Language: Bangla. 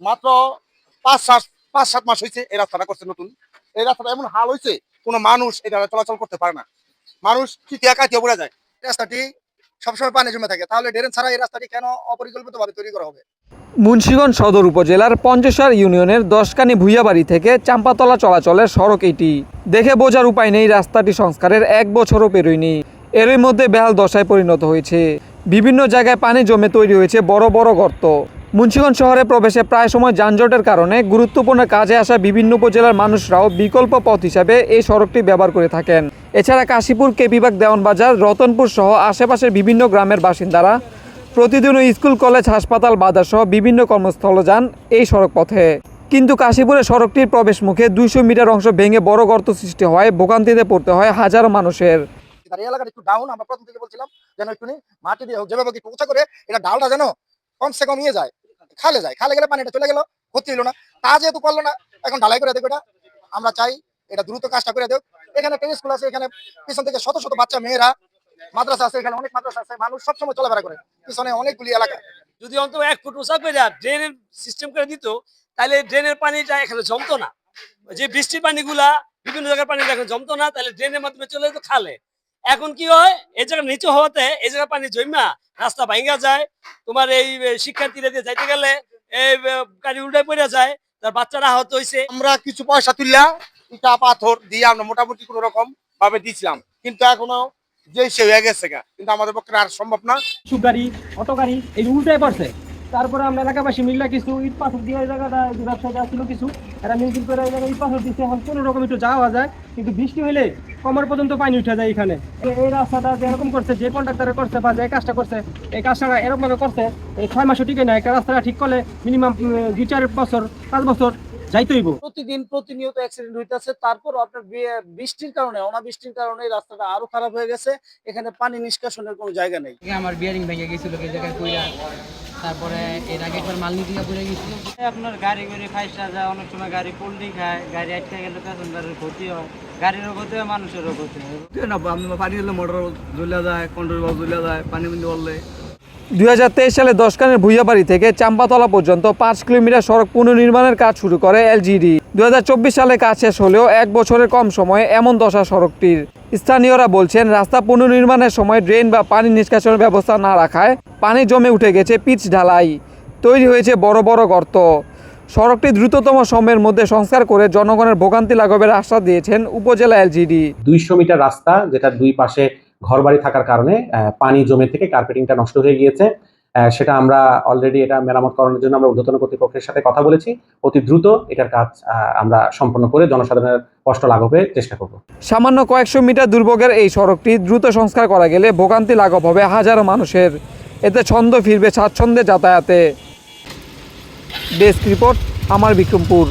মাত্র পাঁচ সাত পাঁচ সাত মাস হয়েছে এই রাস্তাটা করছে নতুন। এই রাস্তাটা এমন হাল হয়েছে, কোনো মানুষ এটা চলাচল করতে পারে না। মানুষ একা কেউ যায় রাস্তাটি সবসময় পানি জমে থাকে। তাহলে ড্রেন ছাড়া এই রাস্তাটি কেন অপরিকল্পিতভাবে তৈরি করা হবে? মুন্সীগঞ্জ সদর উপজেলার পঞ্চসার ইউনিয়নের দশকানি ভুইয়াবাড়ি থেকে চাম্পাতলা চলাচলের সড়ক এটি। দেখে বোঝার উপায় নেই রাস্তাটি সংস্কারের এক বছরও পেরোয়নি। এরই মধ্যে বেহাল দশায় পরিণত হয়েছে। বিভিন্ন জায়গায় পানি জমে তৈরি হয়েছে বড় বড় গর্ত। মুন্সিগঞ্জ শহরে প্রবেশে প্রায় সময় যানজটের কারণে গুরুত্বপূর্ণ কাজে আসা বিভিন্ন উপজেলার মানুষরাও বিকল্প পথ হিসাবে এই সড়কটি ব্যবহার করে থাকেন। এছাড়া কাশীপুর কেপিবাগ দেওয়ানবাজার রতনপুর সহ আশেপাশের বিভিন্ন গ্রামের বাসিন্দারা প্রতিদিনও স্কুল কলেজ হাসপাতাল বাজার সহ বিভিন্ন কর্মস্থল যান এই সড়ক পথে। কিন্তু কাশীপুরের সড়কটির প্রবেশ মুখে দুইশো মিটার অংশ ভেঙে বড় গর্ত সৃষ্টি হয় ভোগান্তিতে পড়তে হয় হাজারো মানুষের। ডাউন আমরা বলছিলাম যেন একটু মাটি দিয়ে হোক, যেভাবে করে এটা ডালটা যেন কমসে কম ইয়ে যায়। খালে যায়। খালে গেলে পানিটা চলে গেল, ক্ষতি হলো না। তা যেহেতু করল না, এখন ঢালাই করে দেবে এটা। আমরা চাই এটা দ্রুত কাজটা করে দেব। এখানে একটা স্কুল আছে, এখানে পিছন থেকে শত শত বাচ্চা, মেয়েরা মাদ্রাসা আছে, এখানে অনেক মাদ্রাসা আছে। মানুষ সবসময় চলাফেরা করে। পিছনে অনেকগুলি এলাকা। যদি অন্তত এক ফুট উঁচা করে ড্রেনের সিস্টেম করে দিত, তাহলে ড্রেনের পানিটা এখানে জমতো না। যে বৃষ্টির পানিগুলা বিভিন্ন জায়গার পানি এখানে জমতো না, তাহলে ড্রেনের মাধ্যমে চলে যেত খালে। এখন কি হয়? এই জায়গা নিচু হওয়াতে এই জায়গায় পানি জমা রাস্তা ভাঙ্গা যায়। তোমার এই শিক্ষার্থীরা দিয়ে যাইতে গেলে এই গাড়ি উল্টে পড়ে যায় তার বাচ্চারা আহত হয়েছে আমরা কিছু পয়সা তুললা ইটা পাথর দিয়ে আমরা মোটামুটি কোনো রকম ভাবে দিয়েছিলাম কিন্তু এখনও যে সে হয়ে গেছে গা। কিন্তু আমাদের পক্ষে আর সম্ভব না। কিছু গাড়ি অটো গাড়ি এই উল্টায় পড়ছে। তারপরে আমরা এলাকাবাসী মিল্লা কিছু ইট পাথর দিয়ে এই জায়গাটা ছিল কিছু। এরা মিলজিল করে এই জায়গায় ইট পাথর দিচ্ছে এখন কোনো রকম একটু যাওয়া যায়। কিন্তু বৃষ্টি হলে কমর পর্যন্ত পানি উঠে যায় এখানে। এই রাস্তাটা যেরকম করছে যে কন্ট্রাক্টারে করছে বা যে কাজটা করছে এই কাজটা এরকম ভাবে করছে এই ছয় মাসও টিকে না। একটা রাস্তাটা ঠিক করলে মিনিমাম দুই চার বছর পাঁচ বছর যাইতেইব প্রতিদিন প্রতিনিয়ত অ্যাক্সিডেন্ট হইতেছে। তারপর আপনার বৃষ্টির কারণে অনাবৃষ্টির কারণে এই রাস্তাটা আরও খারাপ হয়ে গেছে। এখানে পানি নিষ্কাশনের কোনো জায়গা নেই। আমার বিয়ারিং ভেঙে গেছিল এই জায়গায় কইরা তারপরে এর আগে একবার মাল নিতে পড়ে গেছিল আপনার গাড়ি গাড়ি ফাইসা যায় অনেক সময় গাড়ি পোল্ট্রি খায় গাড়ি আটকে গেলে প্যাসেঞ্জারের ক্ষতি হয়। গাড়িরও ক্ষতি হয় মানুষেরও ক্ষতি হয়। না আপনি পানি দিলে মোটর জ্বলে যায় কন্ট্রোল জ্বলে যায় পানি বিন্দু বললে দুই সালে দশকানের ভুইয়াবাড়ি থেকে চাম্পাতলা পর্যন্ত পাঁচ কিলোমিটার সড়ক পুনর্নির্মাণের কাজ শুরু করে এলজিডি। দুই সালে কাজ শেষ হলেও এক বছরের কম সময়ে এমন দশা সড়কটির। স্থানীয়রা বলছেন, রাস্তা পুনর্নির্মাণের সময় ড্রেন বা পানি নিষ্কাশনের ব্যবস্থা না রাখায় পানি জমে উঠে গেছে পিচ ঢালাই। তৈরি হয়েছে বড় বড় গর্ত। সড়কটি দ্রুততম সময়ের মধ্যে সংস্কার করে জনগণের ভোগান্তি লাঘবের আশ্বাস দিয়েছেন উপজেলা এলজিডি। দুইশো মিটার রাস্তা, যেটা দুই পাশে ঘরবাড়ি থাকার কারণে পানি জমে থেকে কার্পেটিংটা নষ্ট হয়ে গিয়েছে। সেটা আমরা অলরেডি এটা মেরামত করানোর জন্য আমরা ঊর্ধ্বতন কর্তৃপক্ষের সাথে কথা বলেছি। অতি দ্রুত এটার কাজ আমরা সম্পন্ন করে জনসাধারণের কষ্ট লাঘবের চেষ্টা করব। সামান্য কয়েকশো মিটার দুর্ভোগের এই সড়কটি দ্রুত সংস্কার করা গেলে ভোগান্তি লাঘব হবে হাজারো মানুষের। এতে ছন্দ ফিরবে স্বাচ্ছন্দ্যে যাতায়াতে। ডেস্ক রিপোর্ট, আমার বিক্রমপুর।